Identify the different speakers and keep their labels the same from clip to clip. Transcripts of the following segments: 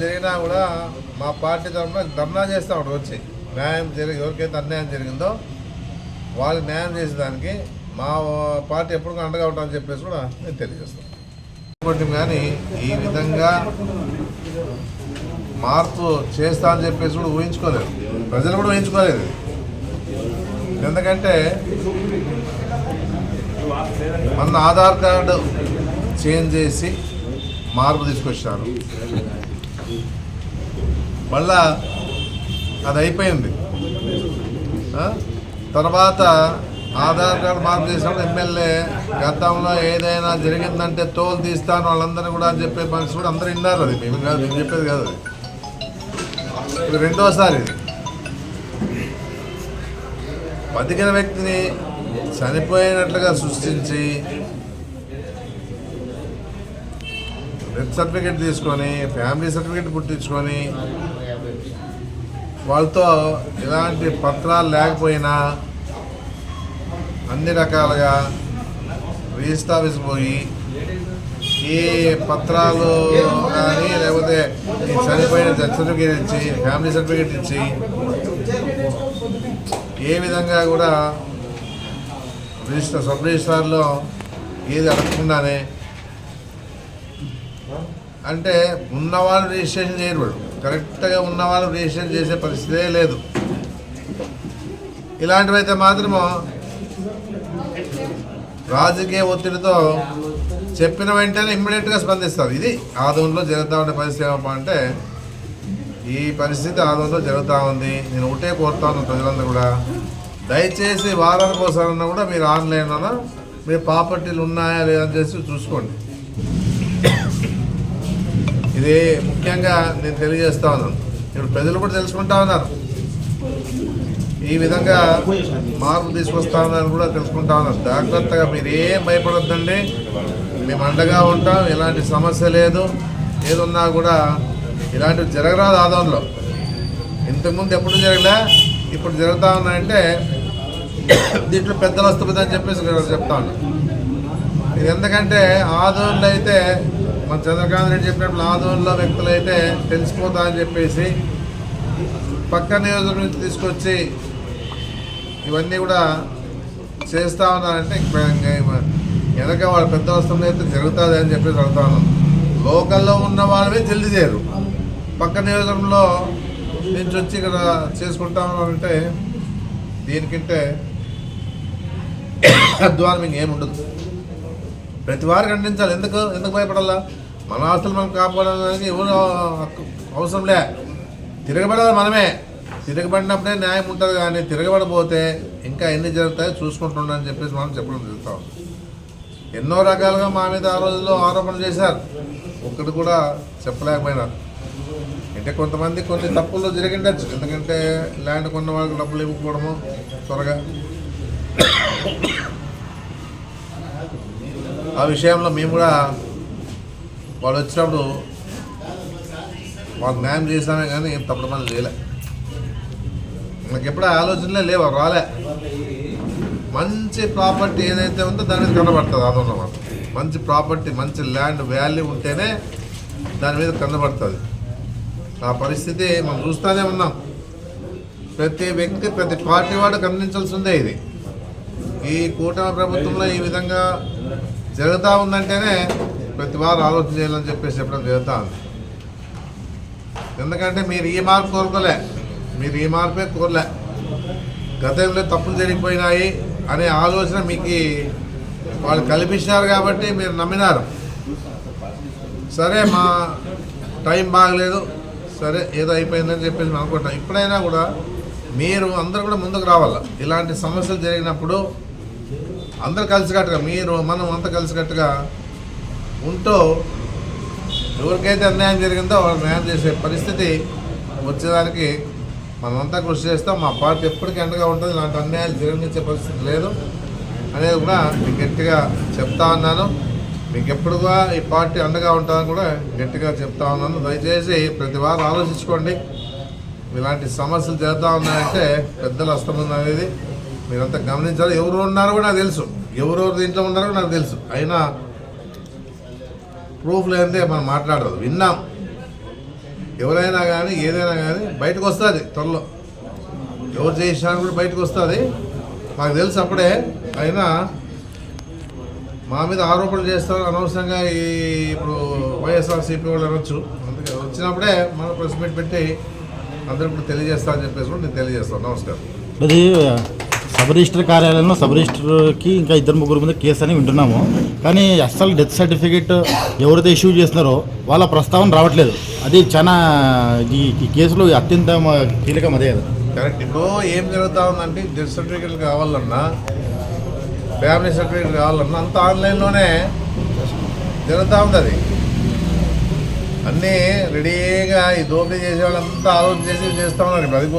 Speaker 1: జరిగినా కూడా మా పార్టీ తరఫున ధర్నా చేస్తూ ఉంటారు వచ్చి. న్యాయం జరిగి ఎవరికైతే అన్యాయం జరిగిందో వాళ్ళకి న్యాయం చేసేదానికి మా పార్టీ ఎప్పుడు అండగా ఉంటామని చెప్పేసి కూడా నేను తెలియజేస్తాను. కానీ ఈ విధంగా మార్పు చేస్తా అని చెప్పేసి కూడా ఊహించుకోలేదు. ప్రజలు కూడా ఊహించుకోలేదు. ఎందుకంటే మన ఆధార్ కార్డు చేంజ్ చేసి మార్పు తీసుకొచ్చారు. మళ్ళా అది అయిపోయింది. తర్వాత ఆధార్ కార్డు మార్పు చేసినప్పుడు ఎమ్మెల్యే గతంలో ఏదైనా జరిగిందంటే తోలు తీస్తాను వాళ్ళందరినీ కూడా అని చెప్పే మనిషి కూడా అందరూ విన్నారు అది. మేము కాదు మేము చెప్పేది కాదు అది. ఇప్పుడు రెండోసారి బతికిన వ్యక్తిని చనిపోయినట్లుగా సృష్టించి డెత్ సర్టిఫికేట్ తీసుకొని ఫ్యామిలీ సర్టిఫికేట్ పుట్టించుకొని వాళ్ళతో ఎలాంటి పత్రాలు లేకపోయినా అన్ని రకాలుగా రిజిస్టర్ ఆఫీస్ పోయి ఏ పత్రాలు కానీ లేకపోతే ఈ చనిపోయిన డెత్ సర్టిఫికేట్ ఇచ్చి ఫ్యామిలీ సర్టిఫికేట్ ఇచ్చి ఏ విధంగా కూడా రిజిస్టర్ సబ్ రిజిస్టార్లో ఏది అడగకుండానే అంటే ఉన్నవాళ్ళు రిజిస్ట్రేషన్ చేయరు కరెక్ట్గా ఉన్న వాళ్ళు రిజిస్ట్రేషన్ చేసే పరిస్థితే లేదు. ఇలాంటివైతే మాత్రము రాజకీయ ఒత్తిడితో చెప్పిన వెంటనే ఇమ్మీడియట్గా స్పందిస్తారు. ఇది ఆదంలో జరుగుతూ ఉండే పరిస్థితి ఏమప్పా అంటే ఈ పరిస్థితి ఆదంలో జరుగుతూ ఉంది. నేను ఒకటే కోరుతాను ప్రజలందరూ కూడా. దయచేసి వారానికి ఒకసారన్నా కూడా మీరు ఆన్లైన్లో మీ ప్రాపర్టీలు ఉన్నాయా లేదని చేసి చూసుకోండి. ఇది ముఖ్యంగా నేను తెలియజేస్తా ఉన్నాను. ఇప్పుడు ప్రజలు కూడా తెలుసుకుంటా ఉన్నారు. ఈ విధంగా మార్పు తీసుకొస్తా ఉన్నారని కూడా తెలుసుకుంటా ఉన్నారు. జాగ్రత్తగా మీరు ఏం భయపడొద్దండి. మేము అండగా ఉంటాం ఎలాంటి సమస్య లేదు. ఏదున్నా కూడా ఇలాంటివి జరగరాదు ఆదంలో ఇంతకుముందు ఎప్పుడు జరగలే ఇప్పుడు జరుగుతూ ఉన్నాయంటే దీంట్లో పెద్దలు వస్తుంది అని చెప్పేసి చెప్తా ఉన్నాను ఇది ఎందుకంటే ఆదోన్లో అయితే మన చంద్రకాంత్ రెడ్డి చెప్పినప్పుడు ఆదోన్లో వ్యక్తులు అయితే తెలిసిపోతా అని చెప్పేసి పక్క నియోజకవర్గం నుంచి తీసుకొచ్చి ఇవన్నీ కూడా చేస్తా ఉన్నారంటే వెనక వాళ్ళ పెద్ద వస్తువులు అయితే జరుగుతుంది అని చెప్పేసి అడుగుతాను లోకల్లో ఉన్న వాళ్ళవే జల్దీ చేయరు. పక్క నియోజకవర్గంలో నుంచి వచ్చి ఇక్కడ చేసుకుంటా ఉన్నారంటే దీనికంటే అధ్వానం ఇంకేముండదు ప్రతి వారు ఖండించాలి. ఎందుకు? ఎందుకు భయపడాలా? మన ఆస్తులు మనం కాపాడడానికి ఎవరు అవసరం లే. తిరగబడాలి మనమే. తిరగబడినప్పుడే న్యాయం ఉంటుంది కానీ తిరగబడిపోతే ఇంకా ఎన్ని జరుగుతాయో చూసుకుంటుండని చెప్పేసి మనం చెప్పడం జరుగుతాం ఎన్నో రకాలుగా మా మీద ఆ రోజుల్లో ఆరోపణలు చేశారు. ఒక్కటి కూడా చెప్పలేకపోయినారు. అంటే కొంతమంది కొన్ని తప్పులు జరిగిండొచ్చు. ఎందుకంటే ల్యాండ్ కొన్న వాళ్ళకి డబ్బులు ఇవ్వకపోవడము త్వరగా. ఆ విషయంలో మేము కూడా వాళ్ళు వచ్చినప్పుడు వాళ్ళు న్యాయం చేసామే కానీ ఏం తప్పుడు మనం చేయలే. నాకు ఎప్పుడు ఆలోచనలే లేవు రాలే. మంచి ప్రాపర్టీ ఏదైతే ఉందో దాని మీద కనబడుతుంది అదన్నమాట మంచి ప్రాపర్టీ మంచి ల్యాండ్ వాల్యూ ఉంటేనే దాని మీద కనబడుతుంది. ఆ పరిస్థితి మనం చూస్తూనే ఉన్నాం. ప్రతి వ్యక్తి ప్రతి పార్టీ వాడు గమనించాల్సిందే ఇది. ఈ కూటమి ప్రభుత్వంలో ఈ విధంగా జరుగుతూ ఉందంటేనే ప్రతి వారు ఆలోచన చేయాలని చెప్పేసి చెప్పడం జరుగుతూ ఉంది. ఎందుకంటే మీరు ఈ మార్పు కోరుకోలే. మీరు ఈ మార్పే కోరలే. గతంలో తప్పులు జరిగిపోయినాయి అనే ఆలోచన మీకు వాళ్ళు కల్పించినారు కాబట్టి మీరు నమ్మినారు. సరే మా టైం బాగలేదు. సరే ఏదో అయిపోయిందని చెప్పేసి మేము అనుకుంటాం ఇప్పుడైనా కూడా మీరు అందరూ కూడా ముందుకు రావాలి? ఇలాంటి సమస్యలు జరిగినప్పుడు అందరు కలిసికట్టుగా మీరు మనం అంతా కలిసికట్టుగా ఉంటూ ఎవరికైతే అన్యాయం జరిగిందో వాళ్ళు న్యాయం చేసే పరిస్థితి వచ్చేదానికి మనమంతా కృషి చేస్తాం. మా పార్టీ ఎప్పటికీ అండగా ఉంటుంది. ఇలాంటి అన్యాయాలు జరిగించే పరిస్థితి లేదు అనేది కూడా మీకు గట్టిగా చెప్తా ఉన్నాను. మీకు ఎప్పుడు కూడా ఈ పార్టీ అండగా ఉంటుందని కూడా గట్టిగా చెప్తా ఉన్నాను. దయచేసి ప్రతి వారం ఆలోచించుకోండి. ఇలాంటి సమస్యలు జరుగుతూ ఉన్నాయంటే పెద్దల హస్తం అనేది మీరంతా గమనించాలి. ఎవరు ఉన్నారో కూడా నాకు తెలుసు. ఎవరెవరు దీంట్లో ఉన్నారో నాకు తెలుసు. అయినా ప్రూఫ్ లేదే మనం మాట్లాడదు. విన్నాం. ఎవరైనా కానీ ఏదైనా కానీ బయటకు వస్తుంది త్వరలో. ఎవరు చేసినా కూడా బయటకు వస్తుంది. మాకు తెలుసు అప్పుడే. అయినా మా మీద ఆరోపణలు చేస్తారు. అనవసరంగా ఈ ఇప్పుడు వైఎస్ఆర్సీపీ వాళ్ళు అనొచ్చు. అందుకే వచ్చినప్పుడే మనం ప్రెస్ మీట్ పెట్టి అందరూ ఇప్పుడు తెలియజేస్తా అని చెప్పేసి కూడా నేను తెలియజేస్తాను. నమస్కారం.
Speaker 2: సబ్ రిజిస్టర్ కార్యాలయంలో సబ్ రిజిస్టర్కి ఇంకా ఇద్దరు ముగ్గురు మీద కేసు అని వింటున్నాము. కానీ అస్సలు డెత్ సర్టిఫికేట్ ఎవరైతే ఇష్యూ చేస్తున్నారో వాళ్ళ ప్రస్తావన రావట్లేదు. అది చాలా ఈ ఈ కేసులో అత్యంత కీలకం అదే కదా
Speaker 1: కరెక్ట్. ఇప్పుడు ఏం జరుగుతూ ఉందంటే డెత్ సర్టిఫికేట్ కావాలన్నా ఫ్యామిలీ సర్టిఫికేట్ కావాలన్నా అంతా ఆన్లైన్లోనే జరుగుతూ ఉంది అది అన్నీ రెడీగా ఈ దోపిడీ చేసే వాళ్ళంతా ఆలోచన చేసి చేస్తూ ఉన్నారు. ఇప్పుడు అది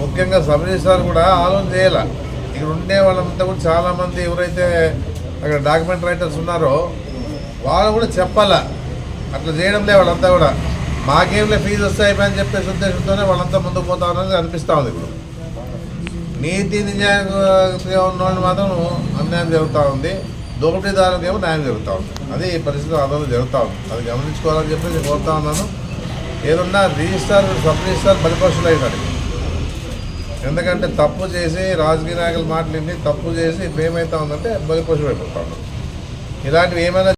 Speaker 1: ముఖ్యంగా సబ్ సార్ కూడా ఆలోచన చేయాల. ఇక్కడ ఉండే వాళ్ళంతా కూడా చాలామంది ఎవరైతే అక్కడ డాక్యుమెంట్ రైటర్స్ ఉన్నారో వాళ్ళు కూడా చెప్పాలా. అట్లా చేయడం లే వాళ్ళంతా కూడా. మాకేంలే ఫీజు వస్తాయి అని చెప్పేసి ఉద్దేశంతోనే వాళ్ళంతా ముందుకు పోతా ఉన్నది అనిపిస్తూ ఉంది ఇప్పుడు. నీతి నిజాయితీగా ఉన్న వాళ్ళు మాత్రం అన్యాయం జరుగుతూ ఉంది. దోపిడీదారులకు ఏమో న్యాయం జరుగుతూ ఉంది. అది ఈ పరిస్థితి ఆందోళన జరుగుతూ ఉంది. అది గమనించుకోవాలని చెప్పి నేను కోరుతా ఉన్నాను. ఏదన్నా రిజిస్టార్ సబ్ రిజిస్టార్ బలిపరుషులు అయినాడు ఎందుకంటే తప్పు చేసి రాజకీయ నాయకులు మాట్లాడి తప్పు చేసి ఇప్పుడు ఏమవుతా ఉందంటే బలిపశువు అయిపోతా ఇలాంటివి ఏమైనా